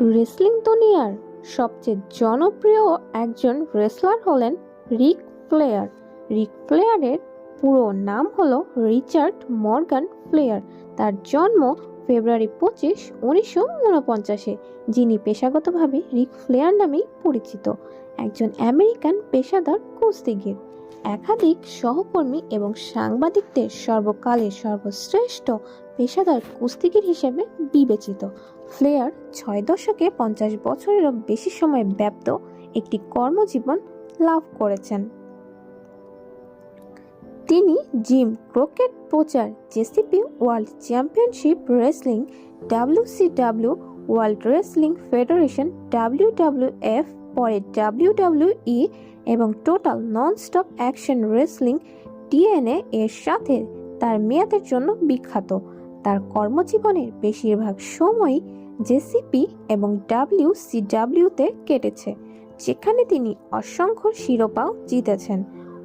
Wrestling দুনিয়ার সবচেয়ে জনপ্রিয় একজন রেসলার হলেন রিক ফ্লেয়ার। রিক ফ্লেয়ারের পুরো নাম হলো রিচার্ড মর্গান ফ্লেয়ার। তার জন্ম ফেব্রুয়ারি পঁচিশ, উনিশশো উনপঞ্চাশে, যিনি পেশাগতভাবে রিক ফ্লেয়ার নামেই পরিচিত। একজন আমেরিকান পেশাদার কুস্তিগির। একাধিক সহকর্মী এবং সাংবাদিকদের সর্বকালের সর্বশ্রেষ্ঠ পেশাদার কুস্তিগির হিসেবে বিবেচিত। ফ্লেয়ার ছয় দশকে পঞ্চাশ বছরেরও বেশি সময় ব্যাপ্ত একটি কর্মজীবন লাভ করেছেন। তিনি জিম ক্রোকেট প্রচার JCP world championship wrestling WCW world wrestling federation WWF পরে ডাব্লিউডাব্লিউই এবং total non stop action wrestling TNA এর সাথে তার মেয়াদের জন্য বিখ্যাত। তার কর্মজীবনের বেশিরভাগ সময়ই জেসিপি এবং ডাব্লিউসিডাব্লিউতে কেটেছে, যেখানে তিনি অসংখ্য শিরোপাও জিতেছেন।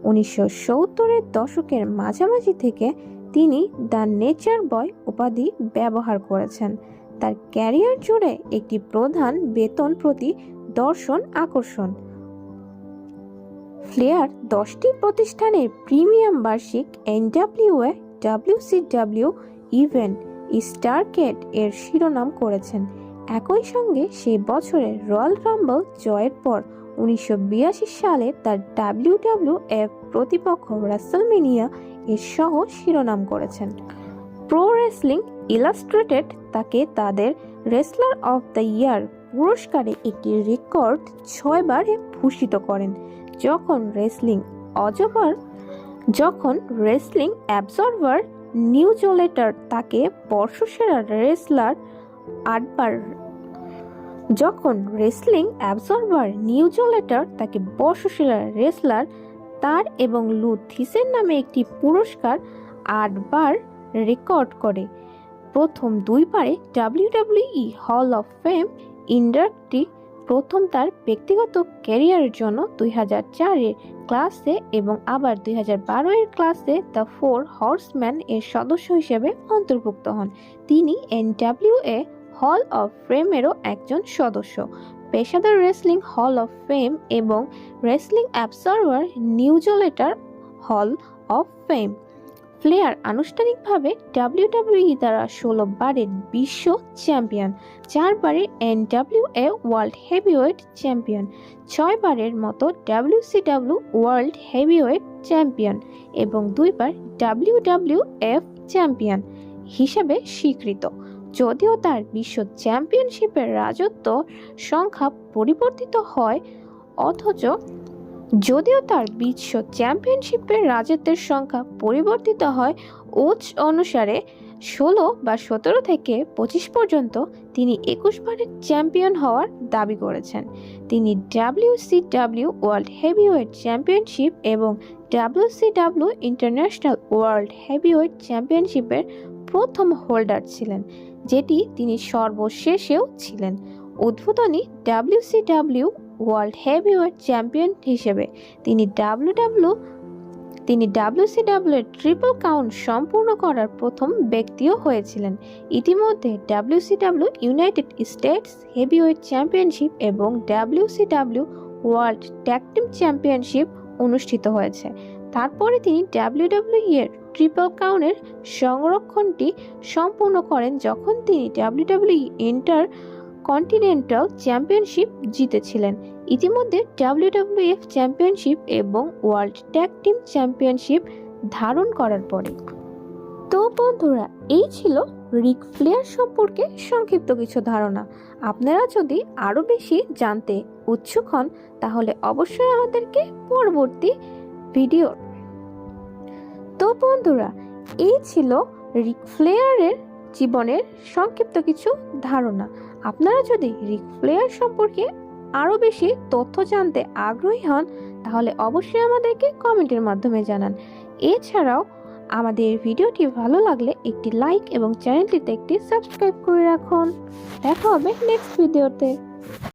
উনিশশো সত্তরের দশকের মাঝামাঝি থেকে তিনি দ্য নেচার বয় উপাধি ব্যবহার করেছেন। তার ক্যারিয়ার জুড়ে একটি প্রধান বেতন প্রতি দর্শন আকর্ষণ। ফ্লেয়ার দশটি প্রতিষ্ঠানের প্রিমিয়াম বার্ষিক এনডাব্লিউএ, ডাব্লিউসিডাব্লিউ ইভেন্ট স্টারকেট এর শিরোনাম করেছেন। একই সঙ্গে সেই বছরের রয়্যাল রাম্বল জয়ের পর উনিশশো সালে তার ডাব্লিউডাব্লিউএফ প্রতিপক্ষ রাসেলমেনিয়া এর সহ শিরোনাম করেছেন। প্রো রেসলিং ইলাস্ট্রেটেড তাকে তাদের রেসলার অফ দ্য ইয়ার পুরস্কারে একটি রেকর্ড ছয়বারে ভূষিত করেন। যখন রেসলিং অজবার যখন রেসলিং অ্যাবজর্ভার নিউজলেটার তাকে বর্ষসেরা রেসলার আটবার, যখন রেসলিং অ্যাবজর্ভার নিউজলেটার তাকে বর্ষসেরা রেসলার তার এবং লু থিসের নামে একটি পুরস্কার আটবার রেকর্ড করে। প্রথম দুইবারে ডাব্লিউডাব্লিউই হল অফ ফেম ইন্ডাক্টি প্রথম তার ব্যক্তিগত ক্যারিয়ারের জন্য দুই হাজার চারের ক্লাসে এবং আবার দুই হাজার বারোয়ের ক্লাসে দ্য ফোর হর্সম্যান এর সদস্য হিসেবে অন্তর্ভুক্ত হন। তিনি এনডাব্লিউ এ হল অফ ফেমেরও একজন সদস্য। পেশাদার রেসলিং হল অফ ফেম এবং wrestling observer newsletter hall of fame. Flair আনুষ্ঠানিকভাবে ডাব্লিউডাব্লিউই দ্বারা ষোলো বারের বিশ্ব চ্যাম্পিয়ন, চারবারের এনডাব্লিউএ ওয়ার্ল্ড হেভিওয়েট চ্যাম্পিয়ন, ছয়বারের মতো W WCW world heavyweight champion এবং দুইবার ডাব্লিউ ডাব্লিউ ডাব্লিউডাব্লিউএফ চ্যাম্পিয়ন হিসাবে স্বীকৃত। যদিও তার বিশ্ব চ্যাম্পিয়নশিপের রাজত্ব সংখ্যা পরিবর্তিত হয়, অথচ যদিও তার বিশ্ব চ্যাম্পিয়নশিপের রাজত্বের সংখ্যা পরিবর্তিত হয় উচ অনুসারে ষোলো বা সতেরো থেকে পঁচিশ পর্যন্ত তিনি একুশ বারের চ্যাম্পিয়ন হওয়ার দাবি করেছেন। তিনি ডাব্লিউসিডাব্লিউ ওয়ার্ল্ড হেভিওয়েট চ্যাম্পিয়নশিপ এবং ডাব্লিউসিডাব্লিউ ইন্টারন্যাশনাল ওয়ার্ল্ড হেভিওয়েট চ্যাম্পিয়নশিপের প্রথম হোল্ডার ছিলেন, যেটি তিনি সর্বশেষেও ছিলেন। উদ্বোধনী ডাব্লিউসিডাব্লিউ ওয়ার্ল্ড হেভিওয়েট চ্যাম্পিয়ন হিসেবে। তিনি ডাব্লিউডাব্লিউ তিনি ডাব্লিউসিডাব্লিউ ট্রিপল কাউন্ট সম্পূর্ণ করার প্রথম ব্যক্তিও হয়েছিলেন। ইতিমধ্যে WCW United States heavyweight championship এবং WCW world tag team championship অনুষ্ঠিত হয়েছে। তারপরে তিনি ডাব্লিউডাব্লিউ এর ট্রিপল কাউনের সংরক্ষণটি সম্পূর্ণ করেন যখন তিনি ডাব্লিউডাব্লিউ ইন্টার কন্টিনেন্টাল চ্যাম্পিয়নশিপ জিতেছিলেন। ইতিমধ্যে ডাব্লিউডাব্লিউএফ চ্যাম্পিয়নশিপ এবং ওয়ার্ল্ড ট্যাগ টিম চ্যাম্পিয়নশিপ ধারণ করার পরে। তো বন্ধুরা, এই ছিল রিক ফ্লেয়ার সম্পর্কে সংক্ষিপ্ত কিছু ধারণা। আপনারা যদি আরও বেশি জানতে উৎসুক হন, তাহলে অবশ্যই আমাদেরকে পরবর্তী ভিডিও তো বন্ধুরা, এই ছিল রিক ফ্লেয়ারের জীবনের সংক্ষিপ্ত কিছু ধারণা। আপনারা যদি রিক ফ্লেয়ার সম্পর্কে আরও বেশি তথ্য জানতে আগ্রহী হন, তাহলে অবশ্যই আমাদেরকে কমেন্টের মাধ্যমে জানান। এছাড়াও, আমাদের ভিডিওটি ভালো লাগলে একটি লাইক এবং চ্যানেলটিতে একটি সাবস্ক্রাইব করে রাখুন। দেখা হবে নেক্সট ভিডিওতে।